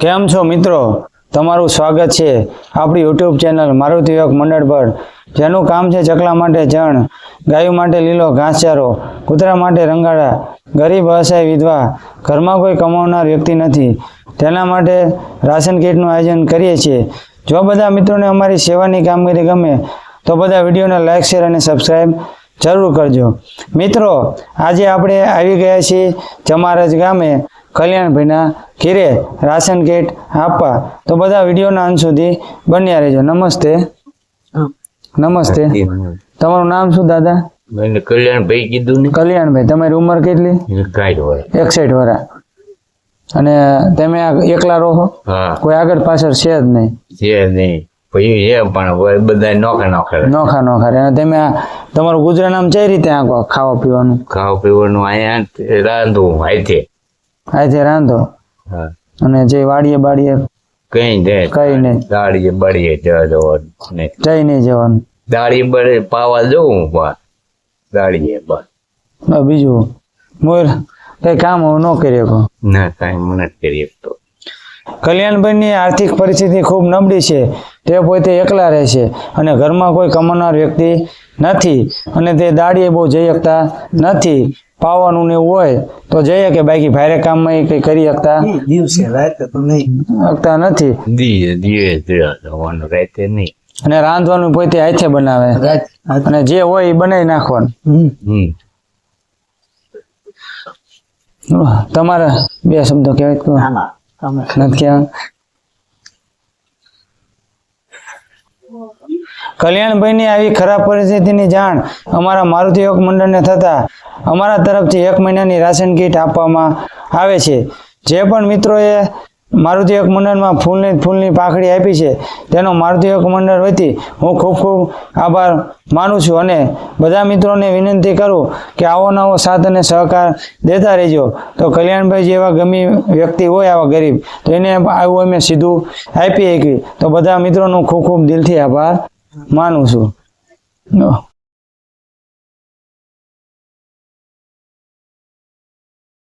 કેમ છો મિત્રો? તમારું સ્વાગત છે આપણી યુટ્યુબ ચેનલ મારુતિ યોગ મંડળ પર. જેનું કામ છે ચકલા માટે જણ, ગાયો માટે લીલો, ઘાસચારો, કૂતરા માટે રંગાડા ગરીબ, અસહાય, વિધવા, ઘરમાં કોઈ કમાવનાર વ્યક્તિ નથી. તેના માટે રાશન કીટનું આયોજન કરીએ છીએ. જો બધા મિત્રોને અમારી સેવાની કામગીરી ગમે, તો બધા વિડીયોને લાઇક શેર અને સબસ્ક્રાઈબ જરૂર કરજો. મિત્રો, આજે આપણે આવી ગયા છીએ ચમારજ ગામે. કલ્યાણભાઈના ઘેરે રાશન કીટ આપવા. તો બધા વિડીયોના અંત સુધી બન્યા રહેજો. નમસ્તે. નમસ્તે. તમારું નામ શું દાદા? કલ્યાણભાઈ કલ્યાણ ભાઈ કીધું ને. કલ્યાણભાઈ તમારી ઉંમર કેટલી? ગાઈડ હોય એકસઠ વર્ષ અને તમે આ એકલા રહો કોઈ આગળ પાછળ છે જ નહીં. છે નહીં. પછી છે પણ બધા નોખા નોખા રહે. નોખા નોખા રહે. અને તમે આ તમારું ગુજરાત નામ કઈ રીતે ખાવા પીવાનું? ખાવા પીવાનું અહીંયા રાંધવું હાથે. આજે રાંધો. હા. અને જે વાડીએ બાડીએ કઈ દે કઈ નહીં. દાડીએ બળીએ જવા જવાનું ને. જઈ નહીં જવાનું. દાડી બળે પાવા જવું બસ દાડીએ બસ. બીજું મોર કઈ કામ ન કરી શકો. ના કાંઈ મને કરી શકતો. કલ્યાણભાઈની આર્થિક પરિસ્થિતિ ખૂબ નબળી છે. તે પોતે એકલા રહે છે. અને ઘરમાં કોઈ કમાનાર વ્યક્તિ નથી. અને તે દાડીએ બહુ જઈ શકતા નથી. પાવાનું ને એવું હોય તો જઈએ કે બાકી ભારે કામમાં માં કંઈ કરી શકતા? દિવસે રાતે તો નહીં. શકતા નથી. દીએ દીએ જવાનું રાતે નહીં. અને રાંધવાનું પોતે હાથે બનાવે. રાત અને જે હોય એ બનાવી નાખવાનું. તમારે બે શબ્દો કહેવાય નથી કહેવા કલ્યાણભાઈની આવી ખરાબ પરિસ્થિતિની જાણ અમારા મારુતિ યોગ મંડળને થતાં અમારા તરફથી એક મહિનાની રાશન કીટ આપવામાં આવે છે. જે પણ મિત્રોએ મારુતિ યોગ મંડળમાં ફૂલની ફૂલની પાંખડી આપી છે, તેનો મારુતિ યોગ મંડળ વતી હું ખૂબ ખૂબ આભાર માનું છું અને બધા મિત્રોને વિનંતી કરું કે આવો નવો સાથ અને સહકાર દેતા રહેજો. તો કલ્યાણભાઈ જેવા ગમી વ્યક્તિ હોય આવા ગરીબ, તો એને આવું અમે સીધું આપી શકીએ. તો બધા મિત્રોનો ખૂબ ખૂબ દિલથી આભાર. માનું છું.